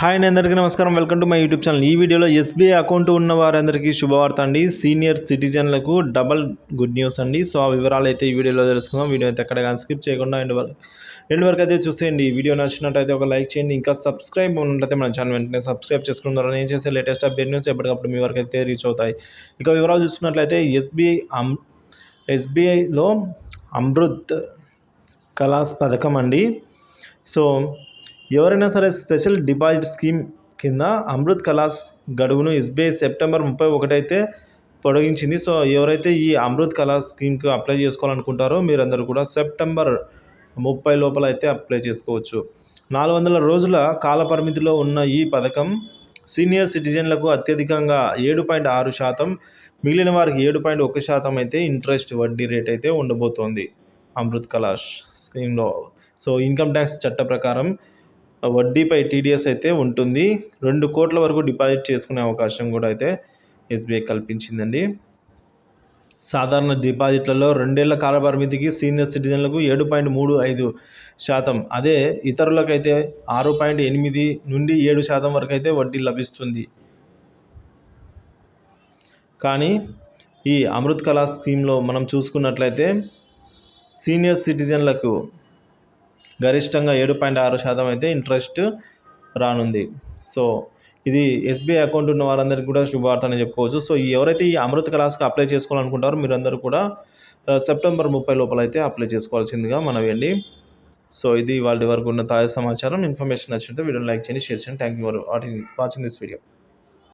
Hi అండి అందరికీ నమస్కారం. Welcome to my YouTube channel. ఈ వీడియోలో ఎస్బీఐ అకౌంట్ ఉన్న వారందరికీ శుభవార్త అండి. సీనియర్ సిటిజన్లకు డబల్ గుడ్ న్యూస్ అండి. సో ఆ వివరాలు అయితే ఈ వీడియోలో తెలుసుకుందాం. వీడియో అయితే ఎక్కడ కానీ స్కిప్ చేయకుండా ఎండ్ వరకు ఎండ్ వరకు అయితే చూసేయండి. ఈ వీడియో నచ్చినట్టయితే ఒక లైక్ చేయండి. ఇంకా సబ్స్క్రైబ్ ఉన్నట్లయితే మన ఛానల్ వెంటనే సబ్స్క్రైబ్ చేసుకున్నారు నేను చేసే లేటెస్ట్ అప్డేట్ న్యూస్ ఎప్పటికప్పుడు మీ వరకు అయితే రీచ్ అవుతాయి. ఇక వివరాలు చూసుకున్నట్లయితే ఎస్బీఐ అమ్ ఎస్బీఐలో అమృత్ కలాస్ పథకం అండి. సో ఎవరైనా సరే స్పెషల్ డిపాజిట్ స్కీమ్ కింద అమృత్ కలాస్ గడువును ఎస్బీఐ సెప్టెంబర్ ముప్పై ఒకటి అయితే పొడిగించింది. సో ఎవరైతే ఈ అమృత్ కలాస్ స్కీమ్కి అప్లై చేసుకోవాలనుకుంటారో మీరందరూ కూడా సెప్టెంబర్ ముప్పై లోపల అయితే అప్లై చేసుకోవచ్చు. నాలుగు వందల రోజుల కాల పరిమితిలో ఉన్న ఈ పథకం సీనియర్ సిటిజన్లకు అత్యధికంగా ఏడు పాయింట్ ఆరు శాతం మిగిలిన వారికి ఏడు పాయింట్ ఒక శాతం అయితే ఇంట్రెస్ట్ వడ్డీ రేట్ అయితే ఉండబోతోంది అమృత్ కలాష్ స్కీమ్లో. సో ఇన్కమ్ ట్యాక్స్ చట్ట ప్రకారం వడ్డీపై టీడీఎస్ అయితే ఉంటుంది. రెండు కోట్ల వరకు డిపాజిట్ చేసుకునే అవకాశం కూడా అయితే ఎస్బీఐ కల్పించిందండి. సాధారణ డిపాజిట్లలో రెండేళ్ళ కాల పరిమితికి సీనియర్ సిటిజన్లకు ఏడు పాయింట్ మూడు ఐదు శాతం. అదే ఇతరులకైతే ఆరు పాయింట్ ఎనిమిది నుండి ఏడు శాతం వరకు అయితే వడ్డీ లభిస్తుంది. కానీ ఈ అమృత్ కళా స్కీమ్లో మనం చూసుకున్నట్లయితే సీనియర్ సిటిజన్లకు గరిష్టంగా ఏడు పాయింట్ ఆరు శాతం అయితే ఇంట్రెస్ట్ రానుంది. సో ఇది ఎస్బీఐ అకౌంట్ ఉన్న వారందరికీ కూడా శుభవార్త అని చెప్పుకోవచ్చు. సో ఎవరైతే ఈ అమృత క్లాస్కి అప్లై చేసుకోవాలనుకుంటారో మీరందరూ కూడా సెప్టెంబర్ ముప్పై లోపల అయితే అప్లై చేసుకోవాల్సిందిగా మనవేండి సో ఇది వాళ్ళ వరకు ఉన్న తాజా సమాచారం. ఇన్ఫర్మేషన్ నచ్చితే వీడియోని లైక్ చేయండి షేర్ చేయండి. Thank you for watching this video.